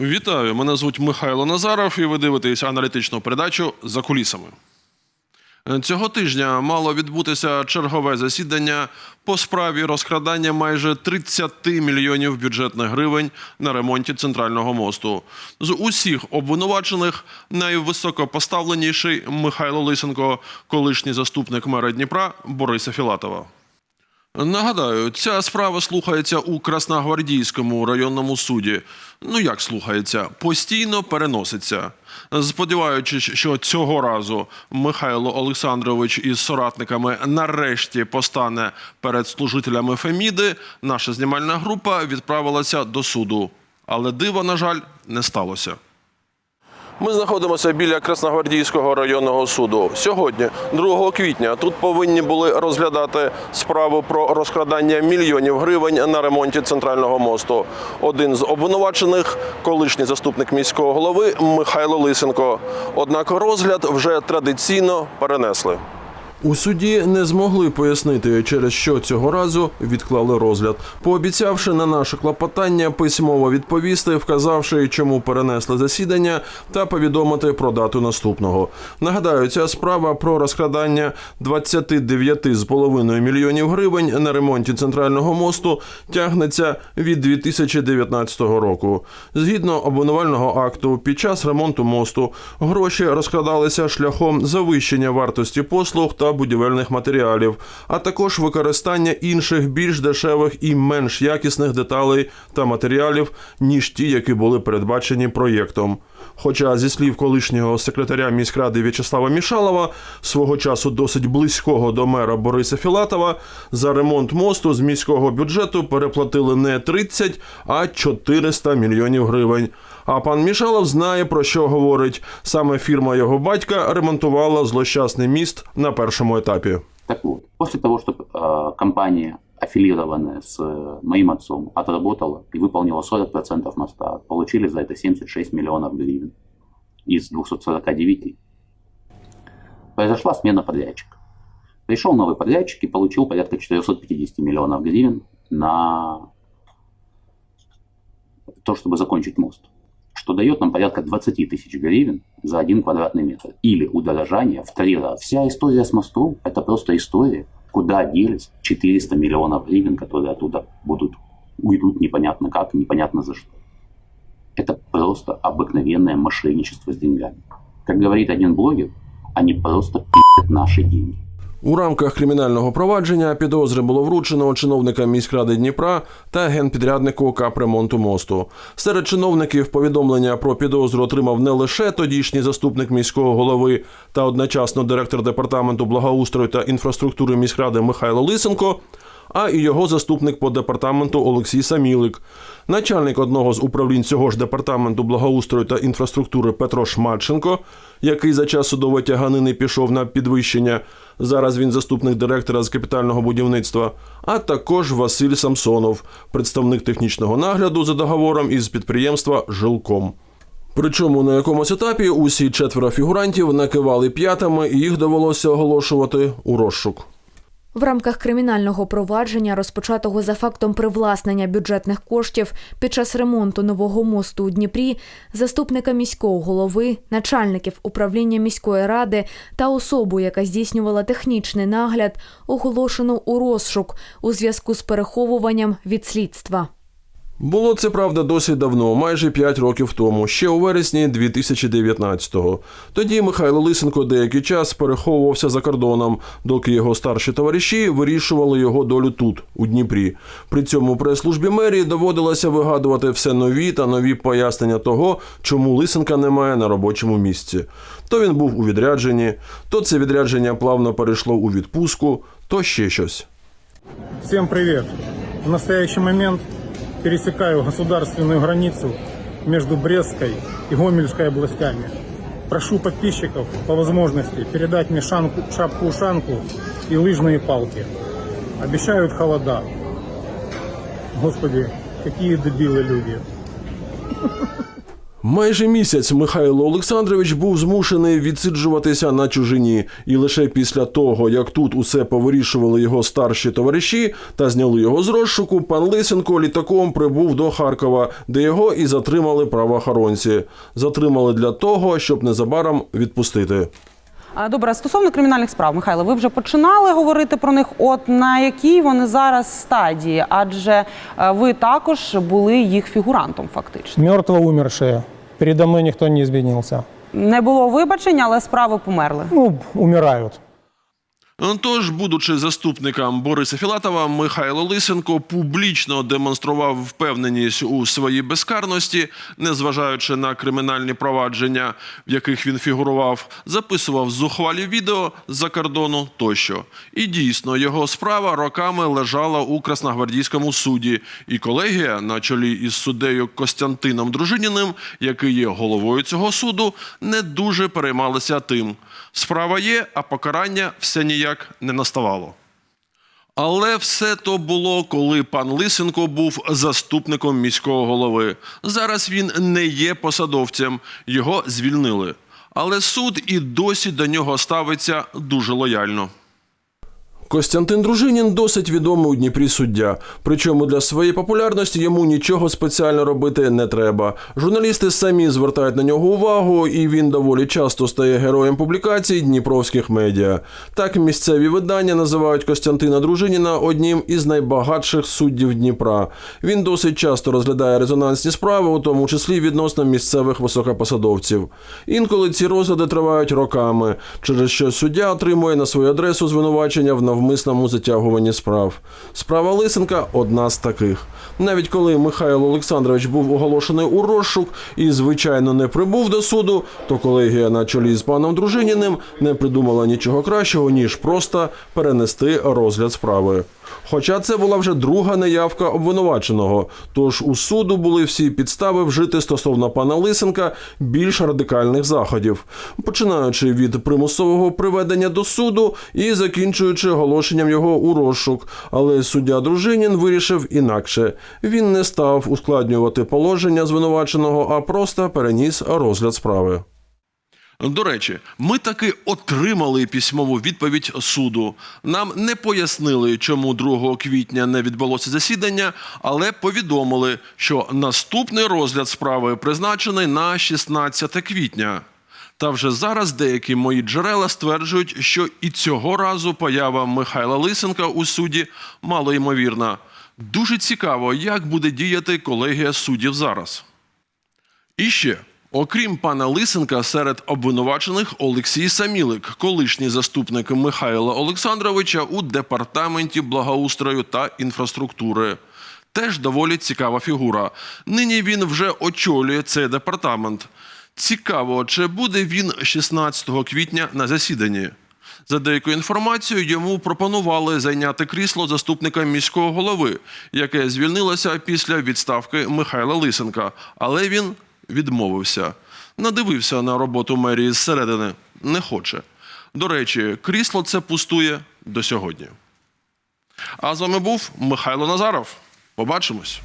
Вітаю! Мене звуть Михайло Назаров, і ви дивитесь аналітичну передачу за кулісами. Цього тижня мало відбутися чергове засідання по справі розкрадання майже 30 мільйонів бюджетних гривень на ремонті центрального мосту. З усіх обвинувачених найвисокопоставленіший Михайло Лисенко, колишній заступник мера Дніпра Бориса Філатова. Нагадаю, ця справа слухається у Красногвардійському районному суді. Ну як слухається, постійно переноситься. Сподіваючись, що цього разу Михайло Олександрович із соратниками нарешті постане перед служителями Феміди, наша знімальна група відправилася до суду. Але дива, на жаль, не сталося. Ми знаходимося біля Красногвардійського районного суду. Сьогодні, 2 квітня, тут повинні були розглядати справу про розкрадання мільйонів гривень на ремонті центрального мосту. Один з обвинувачених колишній заступник міського голови Михайло Лисенко. Однак розгляд вже традиційно перенесли. У суді не змогли пояснити, через що цього разу відклали розгляд, пообіцявши на наше клопотання письмово відповісти, вказавши, чому перенесли засідання, та повідомити про дату наступного. Нагадаю, ця справа про розкрадання 29,5 мільйонів гривень на ремонті центрального мосту тягнеться від 2019 року. Згідно обвинувального акту, під час ремонту мосту гроші розкрадалися шляхом завищення вартості послуг та будівельних матеріалів, а також використання інших більш дешевих і менш якісних деталей та матеріалів, ніж ті, які були передбачені проєктом. Хоча, зі слів колишнього секретаря міськради В'ячеслава Мішалова, свого часу досить близького до мера Бориса Філатова, за ремонт мосту з міського бюджету переплатили не 30, а 400 мільйонів гривень. А пан Мішалов знає про що говорить. Саме фірма його батька ремонтувала злощасний міст на першому етапі. Так вот, после того, что э, компания, аффилированная с э, моим отцом, отработала и выполнила 40% моста, получили за это 76 миллионов гривен из 249. Произошла смена подрядчика. Пришел новый подрядчик и получил порядка 450 миллионов гривен на то, чтобы закончить мост. Что дает нам порядка 20 тысяч гривен за один квадратный метр. Или удорожание в три раза. Вся история с мостом – это просто история, куда делись 400 миллионов гривен, которые оттуда будут, уйдут непонятно как, непонятно за что. Это просто обыкновенное мошенничество с деньгами. Как говорит один блогер, они просто пи***ят наши деньги. У рамках кримінального провадження підозри було вручено чиновникам міськради Дніпра та генпідряднику капремонту мосту. Серед чиновників повідомлення про підозру отримав не лише тодішній заступник міського голови та одночасно директор департаменту благоустрою та інфраструктури міськради Михайло Лисенко, а і його заступник по департаменту Олексій Самілик. Начальник одного з управлінь цього ж департаменту благоустрою та інфраструктури Петро Шматченко, який за час судової тяганини пішов на підвищення. Зараз він заступник директора з капітального будівництва, а також Василь Самсонов, представник технічного нагляду за договором із підприємства Жилком. Причому на якомусь етапі усі четверо фігурантів накивали п'ятами, і їх довелося оголошувати у розшук. В рамках кримінального провадження, розпочатого за фактом привласнення бюджетних коштів під час ремонту нового мосту у Дніпрі, заступника міського голови, начальників управління міської ради та особу, яка здійснювала технічний нагляд, оголошено у розшук у зв'язку з переховуванням від слідства. Було це правда досить давно, майже 5 років тому, ще у вересні 2019-го. Тоді Михайло Лисенко деякий час переховувався за кордоном, доки його старші товариші вирішували його долю тут, у Дніпрі. При цьому прес-службі мерії доводилося вигадувати все нові та нові пояснення того, чому Лисенка немає на робочому місці. То він був у відрядженні, то це відрядження плавно перейшло у відпустку, то ще щось. Всем привет! В настоящий момент пересекаю государственную границу между Брестской и Гомельской областями. Прошу подписчиков по возможности передать мне шанку, шапку-ушанку и лыжные палки. Обещают холода. Господи, какие дебилы люди. Майже місяць Михайло Олександрович був змушений відсиджуватися на чужині, і лише після того, як тут усе повирішували його старші товариші та зняли його з розшуку, пан Лисенко літаком прибув до Харкова, де його і затримали правоохоронці. Затримали для того, щоб незабаром відпустити. А, Добре, стосовно кримінальних справ, Михайло, ви вже починали говорити про них. От на якій вони зараз стадії? Адже е, ви також були їх фігурантом, фактично. Мертво умершие. Передо мной никто не изменился. Не було вибачень, але справи померли. Ну, умирают. Тож, будучи заступником Бориса Філатова, Михайло Лисенко публічно демонстрував впевненість у своїй безкарності, незважаючи на кримінальні провадження, в яких він фігурував, записував зухвалі відео з-за кордону тощо. І дійсно його справа роками лежала у Красногвардійському суді, і колегія на чолі із суддею Костянтином Дружиніним, який є головою цього суду, не дуже переймалися тим. Справа є, а покарання все ніяк не наставало. Але все то було, коли пан Лисенко був заступником міського голови. Зараз він не є посадовцем, його звільнили. Але суд і досі до нього ставиться дуже лояльно. Костянтин Дружинін досить відомий у Дніпрі суддя. Причому для своєї популярності йому нічого спеціально робити не треба. Журналісти самі звертають на нього увагу, і він доволі часто стає героєм публікацій дніпровських медіа. Так місцеві видання називають Костянтина Дружиніна одним із найбагатших суддів Дніпра. Він досить часто розглядає резонансні справи, у тому числі відносно місцевих високопосадовців. Інколи ці розгляди тривають роками, через що суддя отримує на свою адресу звинувачення в навмисному затягуванні справ. Справа Лисенка одна з таких. Навіть коли Михайло Олександрович був оголошений у розшук і, звичайно, не прибув до суду, то колегія на чолі з паном Дружиніним не придумала нічого кращого, ніж просто перенести розгляд справи. Хоча це була вже друга неявка обвинуваченого, тож у суду були всі підстави вжити стосовно пана Лисенка більш радикальних заходів, починаючи від примусового приведення до суду і закінчуючи оголошенням його у розшук. Але суддя Дружинін вирішив інакше. Він не став ускладнювати положення звинуваченого, а просто переніс розгляд справи. До речі, ми таки отримали письмову відповідь суду. Нам не пояснили, чому 2 квітня не відбулося засідання, але повідомили, що наступний розгляд справи призначений на 16 квітня. Та вже зараз деякі мої джерела стверджують, що і цього разу поява Михайла Лисенка у суді малоймовірна. Дуже цікаво, як буде діяти колегія суддів зараз. І ще, окрім пана Лисенка, серед обвинувачених Олексій Самілик, колишній заступник Михайла Олександровича у департаменті благоустрою та інфраструктури. Теж доволі цікава фігура. Нині він вже очолює цей департамент. Цікаво, чи буде він 16 квітня на засіданні. За деякою інформацією, йому пропонували зайняти крісло заступника міського голови, яке звільнилося після відставки Михайла Лисенка, але він відмовився. Надивився на роботу мерії зсередини. Не хоче. До речі, крісло це пустує до сьогодні. А з вами був Михайло Назаров. Побачимось.